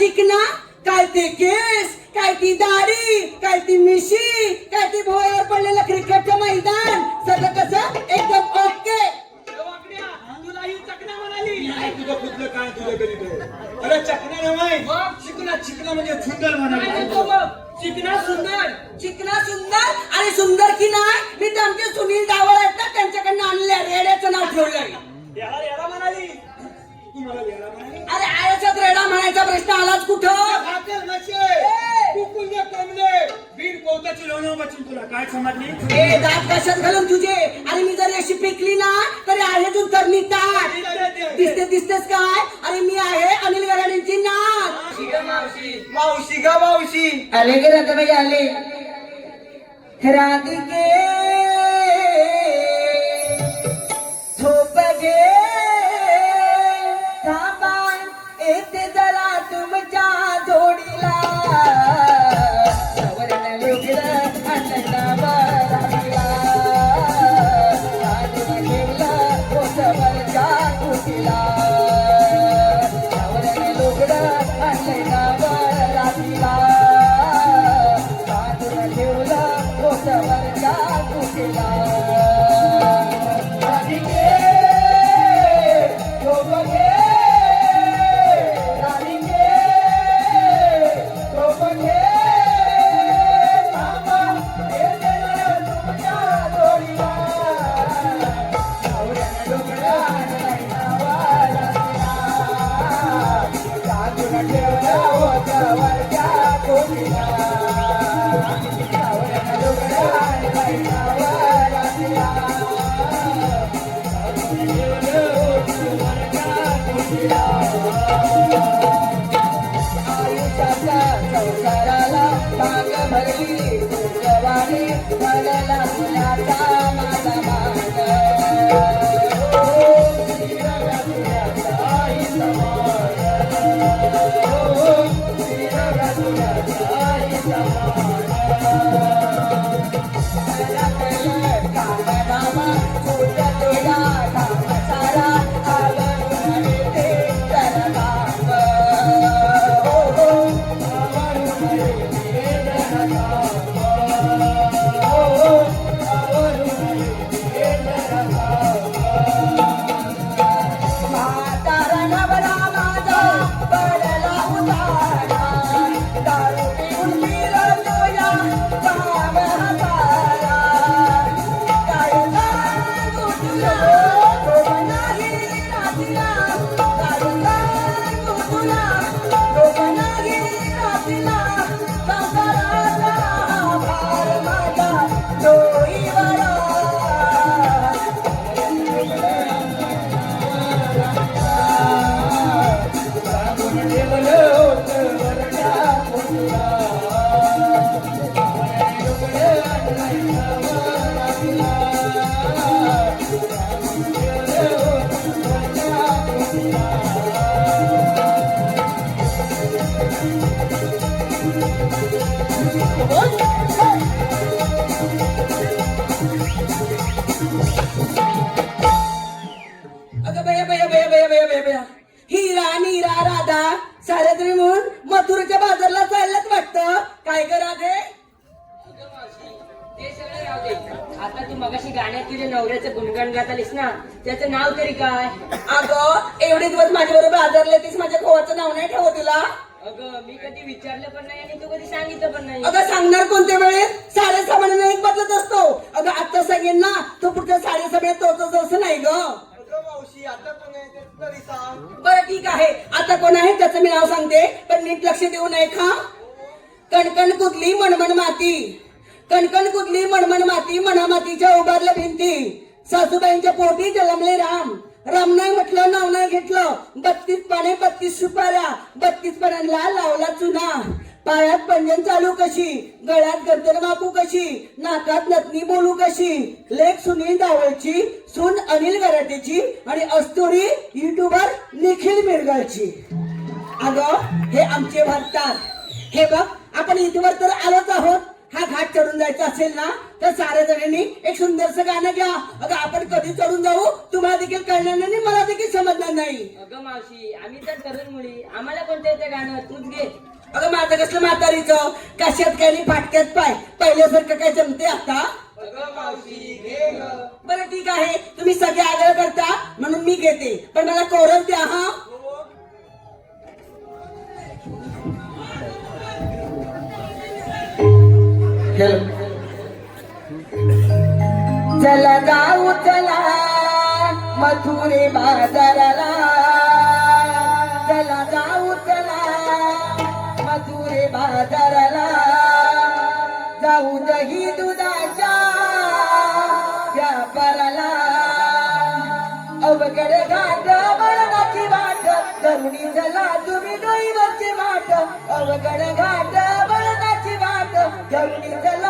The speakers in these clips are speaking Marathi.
चिकना काय ते केस काय ती दाढी काय ती मिशी काय ती भोयावर पडलेलं क्रिकेटचं मैदान. सगळं कसं? एकदम ओके. तुला ही चकना म्हणाली. नाही तुझं कुठलं काय तुझं करीत अरे चकना नव्हे चिकना चिकना म्हणजे सुंदर म्हणाले. चिकना सुंदर. चिकना सुंदर? आणि सुंदर की नाही? मी तर आमचे सुनील डावळ आहेत ना त्यांच्याकडनं आणले रेड्याचं नाव ठेवलंय. याला याला म्हणाली. अरे आयुष्यात रेडा म्हणायचा प्रश्न आलाच कुठं? तुला काय समजली? ए दात कशात घालून तुझे? आणि मी जर अशी पिकली ना तरी आहे तू तर निघतात दिसते दिसतेस काय? आणि मी आहे अनिल गराडींची नाच मावशी. गा मावशी. आले गे रंगबाई आले. राधिके Oh, या एवढे दिवस माझ्या बरोबर आजारले तीस माझ्या खोवाचं नाव नाही ठेवत तुला? अगं मी कधी विचारलं पण नाही आणि तू कधी सांगितलं पण नाही. अगं सांगणार कोणत्या वेळेस साडे सामान्याने एक बदलत असतो. अगं आता सांगेन ना तो पुढच्या साडे सामन्यात तोच असं नाही ग. मावशी आता कोण आहे ते तरी सांग. बरं ठीक आहे. आता कोण आहे त्याचं मी नाव सांगते पण नीट लक्ष देऊ नये का कणकण कुदली मणमण माती. कणकण कुदली मणमण माती मणा मातीच्या उभारल्या भिंती. सासूबाईंच्या पोटी जलमले राम. राम नाही म्हटलं नाव नाही घेतलं. बत्तीस पाने बत्तीस सुपाऱ्या. बत्तीस पाण्यांना लावला चुना. पायात पंजन चालू कशी? गळ्यात गर्दन माकू कशी? नाकात नतनी बोलू कशी? लेख सुनील दावळची सून अनिल गराटेची आणि अस्तुरी युट्यूबर निखिल मिरगळची. अगं हे आमचे भारतात. हे बघ आपण इथवर तर आलोच आहोत. हा घाट चढून जायचा असेल ना तर साऱ्या जणांनी एक सुंदरसं गाणं घ्या. अगं आपण कधी चढून जाऊ? तुम्हाला देखील कळणार नाही मला देखील समजणार नाही. अगं मावशी आम्ही तर तरुण मुली आम्हाला कोणतं येतं गाणं? तूच घे. अगं माझं कसलं म्हातारीचं? कशात काय नाही फाटक्यात पाय? पहिल्यासारखं काय जमते आता. बरं ठीक आहे. तुम्ही सगळे आग्रह करता म्हणून मी घेते. पण मला कोरस द्या. अवघड घाट मरणाची वाट. करुणी चला तुम्ही दैवची वाट अवघड घाट मरणाची वाट. करुणी चला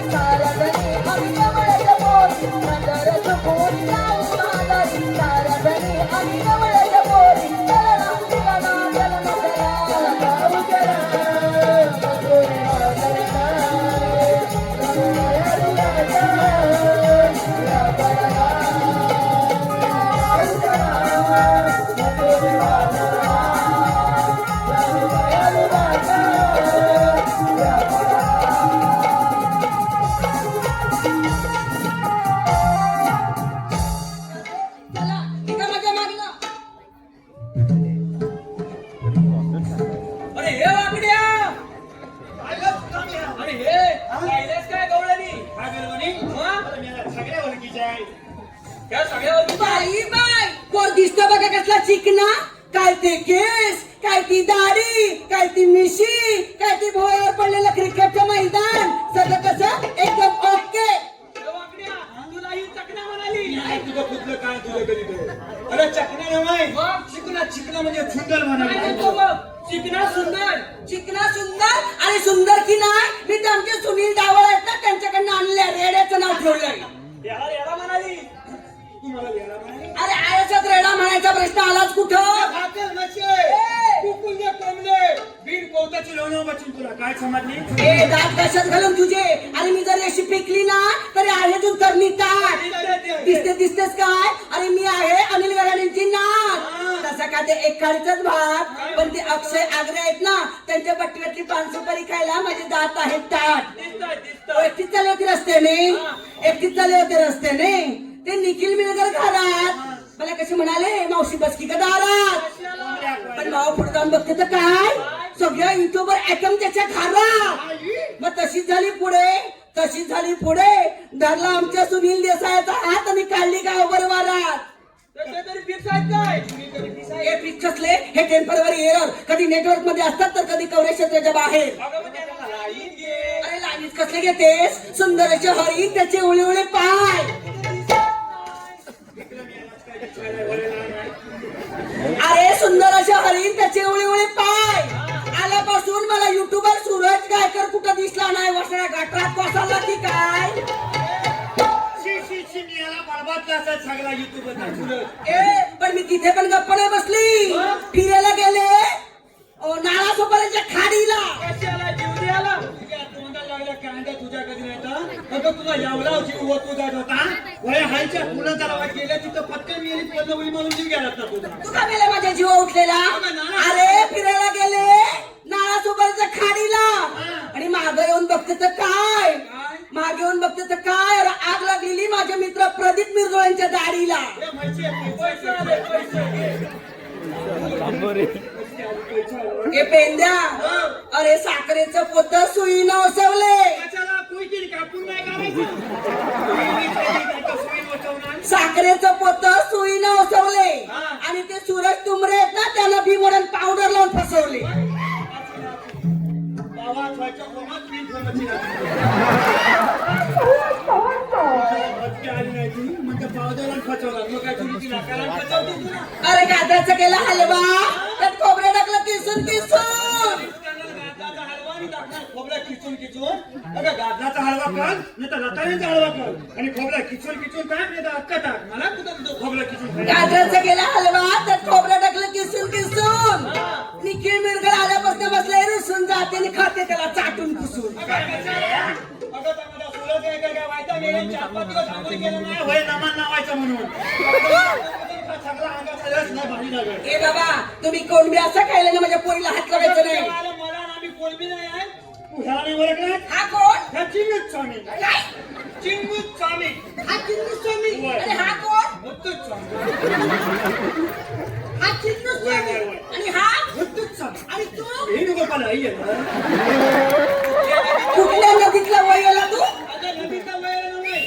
चला चिकना म्हणजे सुंदर काय म्हणाली चिकना सुंदर चिकना सुंदर आणि सुंदर की नाही? मी ते आमचे सुनील डावळ आहेत ना त्यांच्याकडनं आणले रेड्याचं नाव ठेवलंय. याला याला म्हणाली. तुम्हाला वेळा म्हणाली. अरे आयाच्यात रेडा म्हणायचा प्रश्न आलाच कुठं? भाकर नशे कुकुल्य कमले. बीड कोवताची लोणं बचून तुला. काय समजली? ए दात कशात घालून तुझे? आणि मी जर अशी पिकली ना तरी आहे तू करणी ताट दिसते दिसतेस काय? अरे मी आहे अनिल गराडींची नात तसं काय ते एकाडीचाच भात पण ते अक्षय आग्रे आहेत ना त्यांच्या बटव्यातली पान सुपारी खायला माझे दात आहेत ताट एकटीच चालले होते रस्त्याने. एकटीच चालले होते रस्त्याने. ते निखिल मिळकर घरात. मला कसे म्हणाले मावशी बसकी का दारात? पण माव पुढे जाऊन बघते तर काय? सगळ्या युट्यूबर ऍटम त्याच्या घाला मग तशीच झाली पुढे. तशीच झाली पुढे. धरला आमच्या सुनील देसाईचा हात आणि काढली गावभर वारात. हे फिक्स असले हे टेंपररी एरर कधी नेटवर्कमध्ये असतात तर कधी कवरेज क्षेत्राच्या बाहेर. लाईन. अरे लाईनीत कसले घेतेस? सुंदर असे हरिण त्याचे उळे उळे पाय. अरे सुंदर असे हरिण त्याचे उळे उळे पाय. आल्यापासून मला युट्यूबर सूरज गायकर कुठं दिसला नाही? वसड्या गाठरात कोसळला की काय? सगळा युट्यूब ए पण मी तिथे पण गप्प नाही बसली फिरायला गेले. नाळा सोपाऱ्याच्या खाडीला. कशाला जीव द्यायला तुझ्या तोंडाला लागल्या कांदा तुझ्या कधी नाही तर? अगं तुला एवढा जीव होत तुझा होता. वय हायच्या पुन्हा त्याला वाट गेल्या तिथं पटकन मी आणि पडलं उडी मारून जीव गेला असता तुझा. तू का मेला माझ्या जीवा उठलेला? अरे फिरायला गेले. नाळा सोपाऱ्याच्या खाडीला. आणि माग येऊन बघते तर काय? मागे येऊन बघते तर काय? मित्र प्रदीप मिरजोळ्यांच्या दाढीला. हे पेंद्या. अरे साखरेचं पोत सुई वाचवणार. साखरेचं पोत सुईनं ओसवले. आणि ते सूरज तुमरे आहेत ना त्याला भीमोडन पावडर लावून फसवले बाबा व्हायच्या कोमात मी कोमाची भटकी आली नाही ती म्हणजे पावदाला फसवला मग काय तुझी तिला कारण फसवते तुला अरे गाजराचा केला हलवा? त्यात खोबरं टाकलं किसून किसून. खोबरा खिचून खिचून अगं गाजराचा हलवा कर नाही तर रताळ्याचा हलवा कर. आणि खोबरा खिचून खिचून टाक नाही तर अक्का टाक. मला कुठं तुझं खोबरा खिचून खायचं? गाजराचा केला हलवा त्यात खोबरं टाकलं किसून किसून. निखिल मिरगड आल्यापासून बसले रुसून जाते आणि खाते त्याला चाटून पुसून काय बिचारा? अगं तर माझा सुरत आहे का काय वाईटा गेले चार पाच दिवस आंघोळ केलं नाही होय नमान नावायचं म्हणून. सगळा अंगाचा रस नाही भारी लागत. ए बाबा तुम्ही कोणबी असं खायला ना माझ्या पोरीला हात लावायचं नाही. मला मला ना आम्ही कोलबी नाही आहे. तू ह्याला नाही ओळखलं हा कोण? ह्या चिंगूच स्वामी. काय? चिंगूच स्वामी. हा चिन्नू स्वामी. होय. आणि हा कोण? मुत्तूच स्वामी. हा चिन्नू. आणि हा? मुत्तूच स्वामी. आणि तू? हे नको. कुठल्या नदीतला वय गेला तू अगं नदीचा वेळ नाही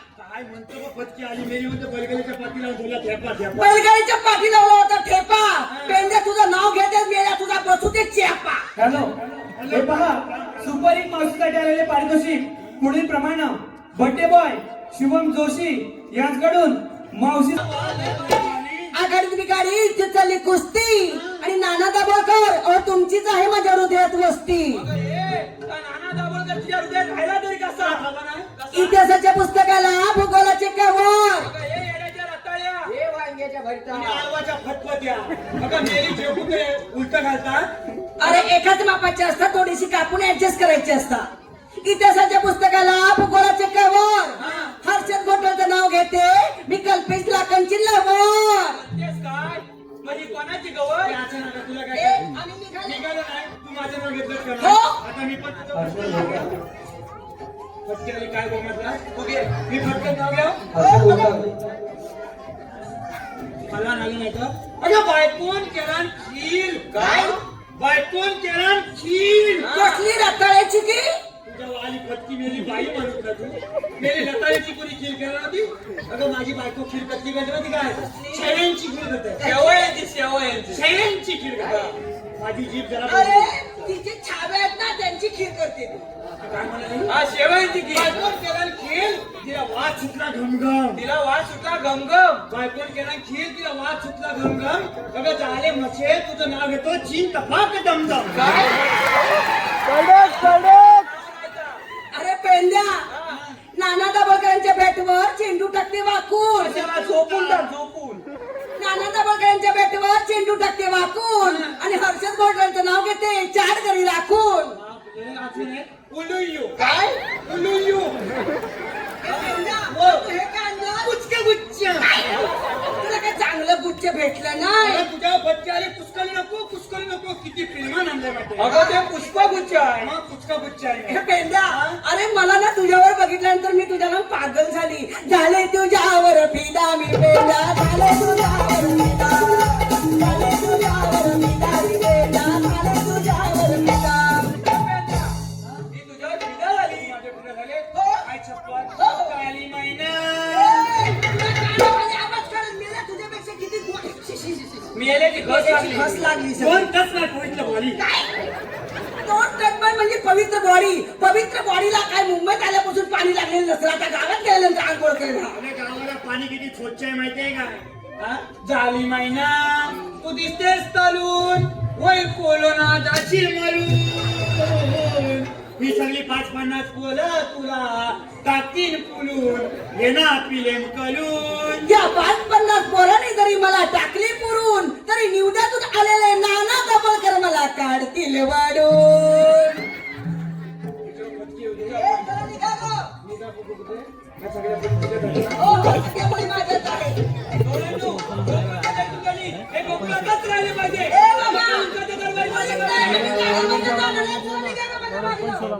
बैलगाडीच्या पाठी लावला होता ठेपा. पेंड्या तुझं नाव घेते मेल्या तुझा बसू दे चेपा हॅलो. हे पहा सुपर हिट मावशीसाठी आलेले पारितोषिक पुढील प्रमाणे बॉय शुभम जोशी यांच्याकडून मावशी आघाडीत बिगाडी इथे चालली कुस्ती. आणि नाना दाभोळकर तुमचीच आहे माझ्या हृदयात वस्ती. नाना दाभोळकर तुझ्या हृदयात राहिला तरी कसा हवा नाही? कसा? इतिहासाच्या पुस्तकाला भूगोलाचे कवर हे उलट घालतात. अरे एकाच मापाचे असतात थोडीशी कापून ऍडजस्ट करायची असतात. इतिहासाच्या पुस्तकाला भूगोलाचे माहिती काय? शेळ्यांची खीर करते. शेवयांची शेवयांची शेळ्यांची खीर करते. माझी जीभ जरा अरे. तिचे छावे आहेत ना त्यांची खीर करते ती. काय म्हणाली? हा शेवयांची की बायकोन केला खीर तिला वाद सुटला घमघम. तिला वास सुटला गमगम बायकोन केला खीर तिला वाद सुटला घमघम. अगं झाले मछे तुझं नाव घेतो चीन तपाक दमदम. काय? अरे पेंद्या नाना दाभोळकरांच्या बॅटवर चेंडू टाकते वाकून. झोपून झोपून. नाना दाभोळकरांच्या बॅटवर चेंडू टाकते वाकून. लागली. लागली. दोन नाही बोली दोन टक्कर म्हणजे पवित्र बॉडी. पवित्र बॉडीला काय मुंबईत आल्यापासून पाणी लागलेलं नसलं आता गावात गेल्यानंतर आंघोळ आपल्या गावाला पाणी किती स्वच्छ आहे माहितीये का? हा? झाली मैना तू दिसतेस तलून वय कोलोना जाशील मरून. ही सगळी पाच पन्नास पोलं तुला टाकीन पुलून येना पिलेम कलून. या पाच पन्नास पोरांनी जरी मला टाकली वाढून तरी निवड्यातून आलेले नाना दाभोळकर मला काढतील वाढून.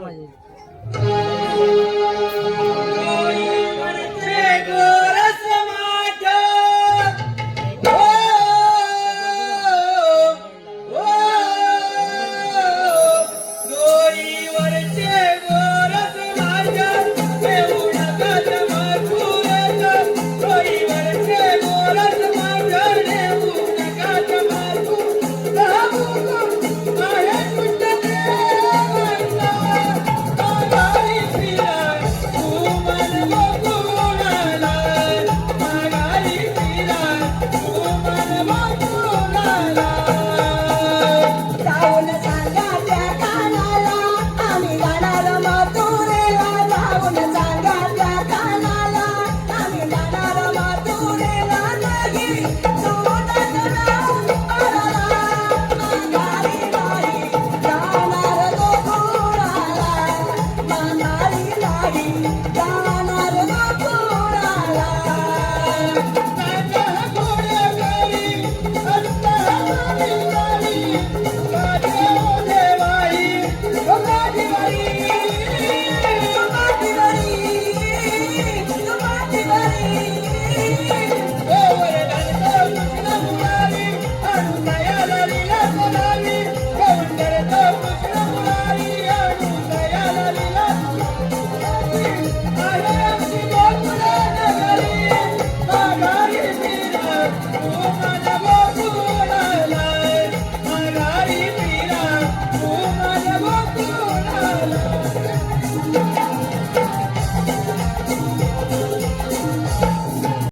पाहिजे.